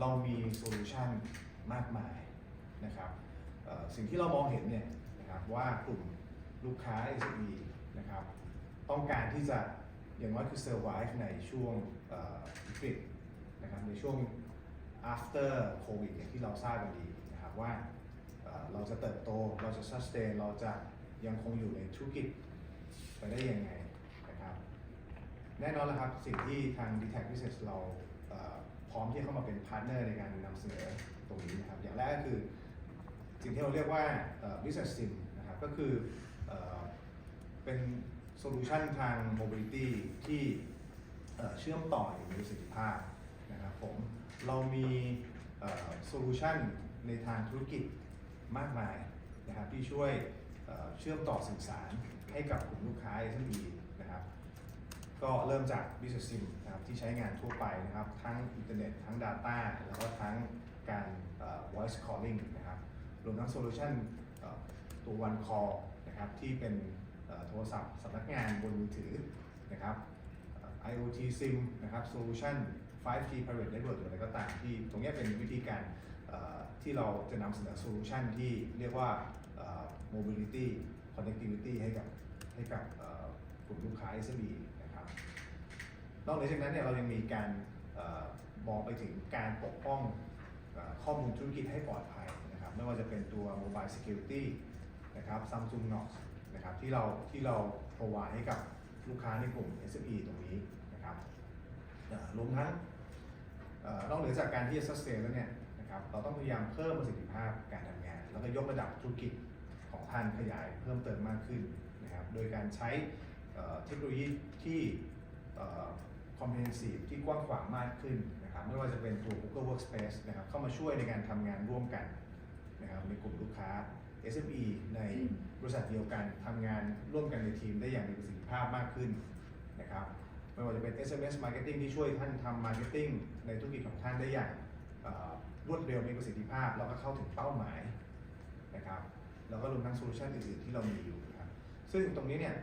เรามีโซลูชันมากมายนะครับสิ่งที่เรามองเห็นเนี่ยนะครับว่ากลุ่มลูกค้า SME นะครับต้องการที่จะอย่างน้อยคือ survive ในช่วงวิกฤตนะครับในช่วง after covid อย่างที่เราทราบกันดีนะครับว่าเเราจะเติบโตเราจะ sustain เราจะยังคงอยู่ในธุรกิจไปได้ยังไงนะครับแน่นอนแล้วครับสิ่งที่ทาง d t a c Business เรา ร้อมที่เข้ามาเป็นพาร์ทเนอร์ในการนำเสนอตรงนี้นะครับอย่างแรกก็คือ สิ่งที่เราเรียกว่า Business SIM นะครับก็คือเอเป็นโซลูชันทาง Mobility ที่เเชื่อมต่ออย่างมีประสิทธิภาพนะครับผมเรามีโซลูชันในทางธุรกิจมากมายนะครับที่ช่วยเเชื่อมต่อสื่อสารให้กับกลุ่มลูกค้า SME นะครับ ก็เริ่มจาก Business SIM นะครับที่ใช้งานทั่วไปนะครับ ทั้งอินเทอร์เน็ตทั้ง Data แล้วก็ทั้งการ Voice Calling นะครับรวมทั้งโซลูชันตัว One Call นะครับที่เป็นโทรศัพท์สำนักงานบนมือถือนะครับเอ่อ IoT SIM นะครับโซลูชัน 5G Private Network หรืออะไรก็ตามที่ตรงนี้เป็นวิธีการที่เราจะนำเสนอโซลูชันที่เรียกว่า Mobility Connectivity ให้กับให้กับกลุ่มลูกค้า SME นอกเหนือจากนั้นเนี่ยเรายังมีการอมองไปถึงการปกป้องอข้อมูลธุรกิจให้ปลอดภัยนะครับไม่ว่าจะเป็นตัว Mobile Security นะครับ Samsung Knox นะครับที่เราที่เรา provide ให้กับลูกค้าในกลุ่ม SME ตรงนี้นะครับรวมทั้งนอกเหนือจากการที่จะ sustain แล้วเนี่ยนะครับเราต้องพยายามเพิ่มประสิทธิภาพการทำงาน แล้วก็ยกระดับธุรกิจของท่านขยายเพิ่มเติมมากขึ้นนะครับโดยการใช้เทคโนโลยีที่ เอ่อ comprehensive ที่กว้างขวางมากขึ้นนะครับไม่ว่าจะเป็นตัว Google Workspace นะครับเข้ามาช่วยในการทำงานร่วมกันนะครับในกลุ่มลูกค้า SME ในบริษัทเดียวกันทำงานร่วมกันในทีมได้อย่างมีประสิทธิภาพมากขึ้นนะครับไม่ว่าจะเป็น SMS Marketing ที่ช่วยท่านทำ Marketing ในธุรกิจของท่านได้อย่างรวดเร็วมีประสิทธิภาพ แล้วก็เข้าถึงเป้าหมายนะครับแล้วก็รวมทั้งโซลูชันอื่นๆที่เรามีอยู่นะครับซึ่งตรงนี้เนี่ย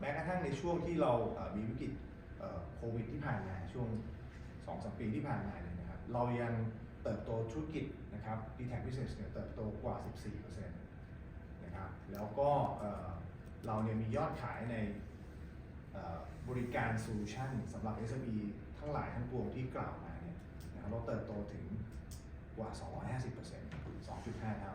แม้กระทั่งในช่วงที่เรามีวิกฤต โควิดที่ผ่านมาช่วง2อสปีที่ผ่านมาเนี่ยนะครับ เรายังเติบโตธุรกิจนะครับ d t a c Business เนี่ยเติบโตกว่า 14%นะครับแล้วก็เราเนี่ยมียอดขายในบริการโซลูชันสำหรับ SME ทั้งหลายทั้งปวงที่กล่าวมาเนี่ยนะครับเราเติบโตถึงกว่า 250% 2.5 เท่า